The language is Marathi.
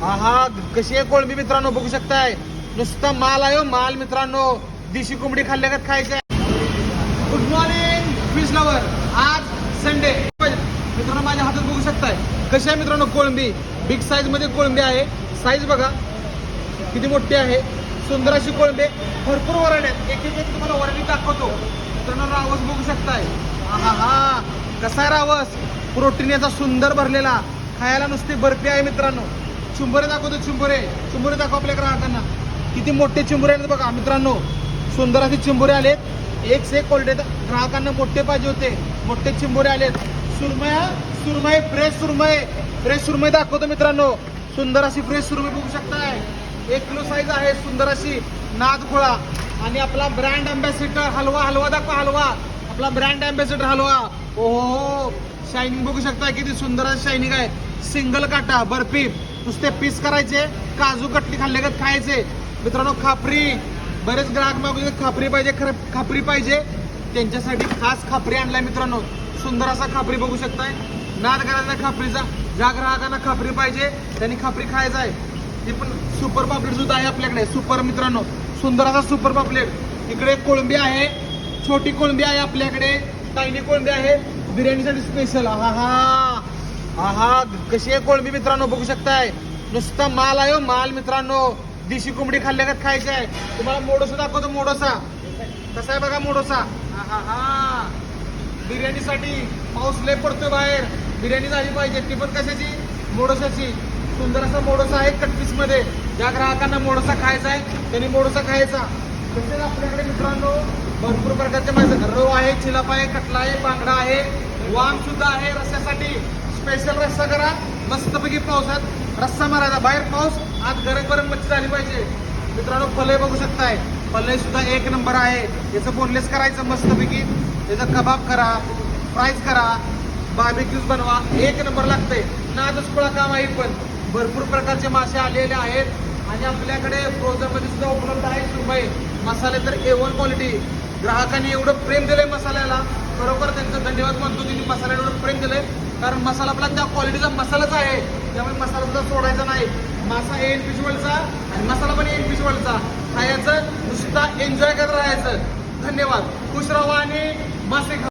हा कशी आहे कोळंबी मित्रांनो बघू शकताय. नुसता माल आहे हो, माल मित्रांनो. देशी कोंबडी खाल्ल्यागत खायचंय. गुड मॉर्निंग फिश लवर आज संडे मित्रांनो माझ्या हातात बघू शकताय. कशी आहे मित्रांनो कोळंबी? बिग साईजमध्ये कोळंबी आहे. साईज बघा. किती मोठी आहे. सुंदर अशी कोळंबी भरपूर वरण आहेत. एक एक तुम्हाला वरणी दाखवतो. मित्रांनो रावस बघू शकताय. हा हा. कसा आहे रावस? प्रोटीन याचा सुंदर भरलेला. खायला नुसती बर्फी आहे मित्रांनो. चुंबरे दाखवतो चुंबरे. चुंबरे दाखव आपल्या ग्राहकांना किती मोठे चिंबुरे आहेत बघा मित्रांनो. सुंदर असे चिंबुरे आलेत. एक से एक ग्राहकांना मोठे पाहिजे होते. मोठे चिंबुरे आलेत. सुरमया सुरमय फ्रेश सुरमय. फ्रेश सुरमय दाखवतो मित्रांनो. सुंदर अशी फ्रेश सुरमई बघू शकताय. एक किलो साईज आहे सुंदर अशी. नाद आणि आपला ब्रँड अँबॅसिडर हलवा हलवा दाखवा हलवा. आपला ब्रँड अँबॅसिडर हलवा. ओहो. शायनिंग बघू शकता किती सुंदर शायनिंग आहे. सिंगल काटा बर्फी. नुसते पीस करायचे काजू कटली खाल्ल्यागत खायचे. मित्रांनो खापरी. बरेच ग्राहक मागू खापरी पाहिजे खरं खापरी पाहिजे. त्यांच्यासाठी खास खापरी आणलाय मित्रांनो. सुंदर असा खापरी बघू शकताय. नाद करायचा खापरीचा. ज्या ग्राहकांना खापरी पाहिजे त्यांनी खापरी खायचा आहे. ते पण सुपर पापलेट सुद्धा आहे आपल्याकडे. सुपर मित्रांनो. सुंदर असा सुपर पापलेट इकडे कोळंबी आहे. छोटी कोळंबी आहे आपल्याकडे. टायनी कोळंबी आहे. बिर्याणीसाठी स्पेशल हा हा. हा कशी आहे कोळंबी मित्रांनो बघू शकताय. नुसता माल आहे हो, माल मित्रांनो. देशी कोंबडी खाल्ल्यागत खायचे आहे. तुम्हाला मोडोसा दाखवतो मोडोसा. कसा आहे बघा मोडोसा? हा हा. हा बिर्याणीसाठी पाऊस लय पडतोय बाहेर. बिर्याणी झाली पाहिजे. ती पण कशाची? मोडोसाची. सुंदर असा मोडोसा आहे कटपीसमध्ये. ज्या ग्राहकांना मोडोसा खायचा आहे त्यांनी मोडोसा खायचा. तसेच आपल्याकडे मित्रांनो भरपूर प्रकारचे मासे रव आहे चिलाप आहे कटला आहे बांगडा आहे वाम सुद्धा आहे. रस्त्यासाठी स्पेशल रस्सा करा. मस्तपैकी पावसात रस्सा मारायचा बाहेर पाऊस आज गरम गरम मच्छी झाली पाहिजे. मित्रांनो फले बघू शकताय. फले सुद्धा एक नंबर आहे. याचं बोनलेस करायचं मस्तपैकी. त्याचं कबाब करा फ्राईज करा बार्बिक्यूज बनवा. एक नंबर लागते. नादच खुळा काम आहे पण. भरपूर प्रकारचे मासे आलेले आहेत. आणि आपल्याकडे फ्रोझनमध्ये सुद्धा उपलब्ध आहे सुरमई. मसाले तर ए वन क्वालिटी ग्राहकांनी एवढं प्रेम दिलंय मसाल्याला. खरोखर त्यांचं धन्यवाद म्हणतो की मसाल्याला एवढं प्रेम दिलंय. कारण मसाला आपला त्या क्वालिटीचा मसालाच आहे. त्यामुळे मसाला सुद्धा सोडायचा नाही. मासा एन पिशवलचा आणि मसाला पण एन पिशवलचा खायचं नुसता एन्जॉय करत राहायचं. धन्यवाद. खुश राहा आणि मासे